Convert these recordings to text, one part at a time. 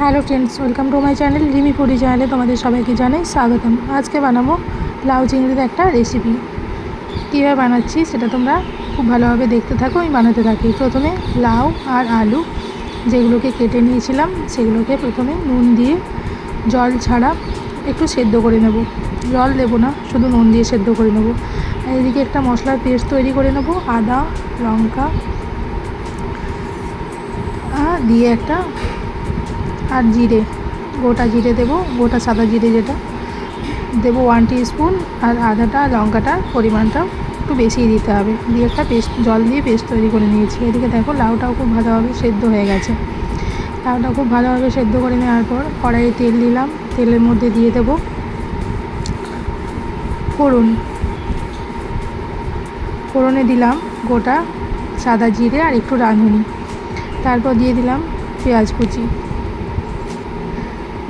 Hello friends welcome to my channel Rimi foodie চ্যানেলে তোমাদের সবাইকে জানাই স্বাগতম। আজকে বানাবো লাউ চিংড়ির একটা রেসিপি কীভাবে বানাচ্ছি সেটা তোমরা খুব ভালোভাবে দেখতে থাকো, আমি বানাতে থাকি। প্রথমে লাউ আর আলু যেগুলোকে কেটে নিয়েছিলাম, সেগুলোকে প্রথমে নুন দিয়ে জল ছাড়া একটু সেদ্ধ করে নেব। জল দেবো না, শুধু নুন দিয়ে সেদ্ধ করে নেব। এদিকে একটা মশলার পেস্ট তৈরি করে নেব, আদা, লঙ্কা দিয়ে একটা আর জিরে, গোটা জিরে দেবো, গোটা সাদা জিরে যেটা। দেবো ওয়ান স্পুন আর আদাটা লঙ্কাটার পরিমাণটা একটু বেশি দিতে হবে। দিয়ে একটা পেস্ট, জল দিয়ে পেস্ট তৈরি করে নিয়েছি। এদিকে দেখো লাউটাও খুব ভালোভাবে সেদ্ধ হয়ে গেছে। লাউটা খুব ভালোভাবে সেদ্ধ করে নেওয়ার পর কড়াইয়ে তেল দিলাম। তেলের মধ্যে দিয়ে দেবো ফোড়ন। ফোড়নে দিলাম গোটা সাদা জিরে আর একটু রাঁধুনি। তারপর দিয়ে দিলাম পেঁয়াজ কুচি।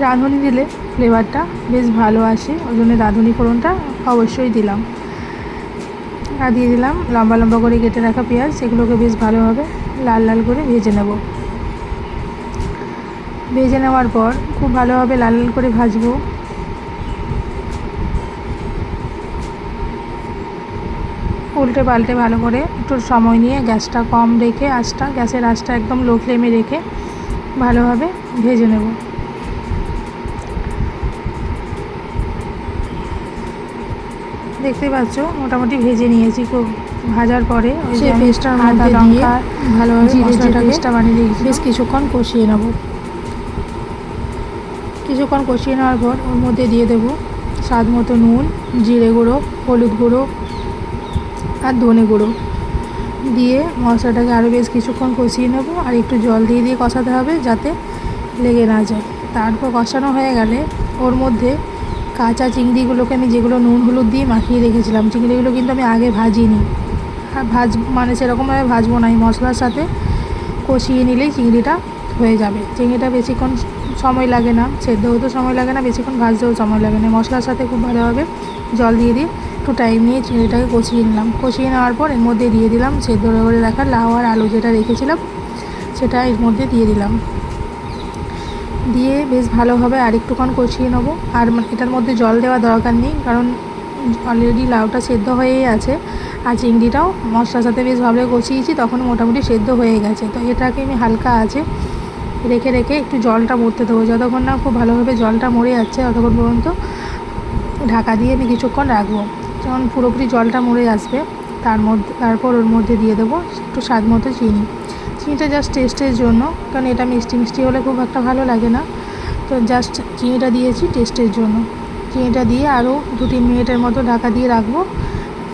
রাঁধুনি দিলে ফ্লেভারটা বেশ ভালো আসে, ওই জন্য রাঁধুনি ফোড়নটা অবশ্যই দিলাম। আর দিয়ে দিলাম লম্বা লম্বা করে কেটে রাখা পেঁয়াজ, সেগুলোকে বেশ ভালোভাবে লাল লাল করে ভেজে নেব। ভেজে নেওয়ার পর খুব ভালোভাবে লাল লাল করে ভাজবো। উল্টে পাল্টে ভালো করে একটু সময় নিয়ে গ্যাসটা কম রেখে আঁচটা, গ্যাসের আঁচটা একদম লো ফ্লেমে রেখে ভালোভাবে ভেজে নেব। দেখতে পাচ্ছ মোটামুটি ভেজে নিয়েছি খুব ভাজার পরে। ওই পেস্টটার মধ্যে লঙ্কা ভালোভাবে মশলাটা পেস্টটা বানিয়ে দিয়েছি। বেশ কিছুক্ষণ কষিয়ে নেব। কিছুক্ষণ কষিয়ে নেওয়ার পর ওর মধ্যে দিয়ে দেবো স্বাদ মতো নুন জিরে গুঁড়ো হলুদ গুঁড়ো আর ধনে গুঁড়ো। দিয়ে মশলাটাকে আরও বেশ কিছুক্ষণ কষিয়ে নেব আর একটু জল দিয়ে দিয়ে কষাতে হবে যাতে লেগে না যায়। তারপর কষানো হয়ে গেলে ওর মধ্যে কাঁচা চিংড়িগুলোকে আমি যেগুলো নুন, হলুদ দিয়ে মাখিয়ে রেখেছিলাম। চিংড়িগুলো কিন্তু আমি আগে ভাজিনি। ভাজ মানে সেরকমভাবে ভাজবো না। এই মশলার সাথে কষিয়ে নিলেই চিংড়িটা হয়ে যাবে। চিংড়িটা বেশিক্ষণ সময় লাগে না। সেদ্ধ হতেও সময় লাগে না, বেশিক্ষণ ভাজতেও সময় লাগে না। মশলার সাথে খুব ভালোভাবে জল দিয়ে দিয়ে একটু টাইম নিয়ে চিংড়িটাকে কষিয়ে নিলাম। কষিয়ে নেওয়ার পর এর মধ্যে দিয়ে দিলাম সেদ্ধ করে রাখা লাউ আর আলু যেটা রেখেছিলাম, সেটা এর মধ্যে দিয়ে দিলাম। দিয়ে বেশ ভালোভাবে আর একটুক্ষণ কষিয়ে নেব। আর এটার মধ্যে জল দেওয়া দরকার নেই, কারণ অলরেডি লাউটা সেদ্ধ হয়েই আছে। আর চিংড়িটাও মশলার সাথে বেশ ভালোভাবে কষিয়েছি, তখন মোটামুটি সেদ্ধ হয়ে গেছে। তো এটাকে আমি হালকা আছে রেখে রেখে একটু জলটা মরতে দেবো। যতক্ষণ না খুব ভালোভাবে জলটা মরে যাচ্ছে, ততক্ষণ পর্যন্ত ঢাকা দিয়ে আমি কিছুক্ষণ রাখব। যখন পুরোপুরি জলটা মরে আসবে, তার মধ্যে, তারপর ওর মধ্যে দিয়ে দেবো একটু স্বাদ মতো চিনি। চিনিটা জাস্ট টেস্টের জন্য, কারণ এটা মিষ্টি মিষ্টি হলে খুব একটা ভালো লাগে না। তো জাস্ট চিনিটা দিয়েছি টেস্টের জন্য। চিনিটা দিয়ে আরও দু তিন মিনিটের মতো ঢাকা দিয়ে রাখব।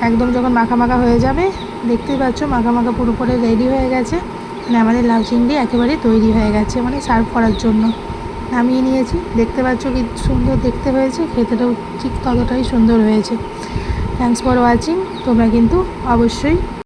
একদম যখন মাখা মাখা হয়ে যাবে, দেখতেই পাচ্ছ মাখা মাখা পুরোপুরি রেডি হয়ে গেছে। মানে আমাদের লাউ চিংড়ি একেবারে তৈরি হয়ে গেছে মানে সার্ভ করার জন্য। নামিয়ে নিয়েছি, দেখতে পাচ্ছ কি সুন্দর দেখতে হয়েছে, খেতেটাও ঠিক ততটাই সুন্দর হয়েছে। থ্যাংকস ফর ওয়াচিং তোমরা কিন্তু অবশ্যই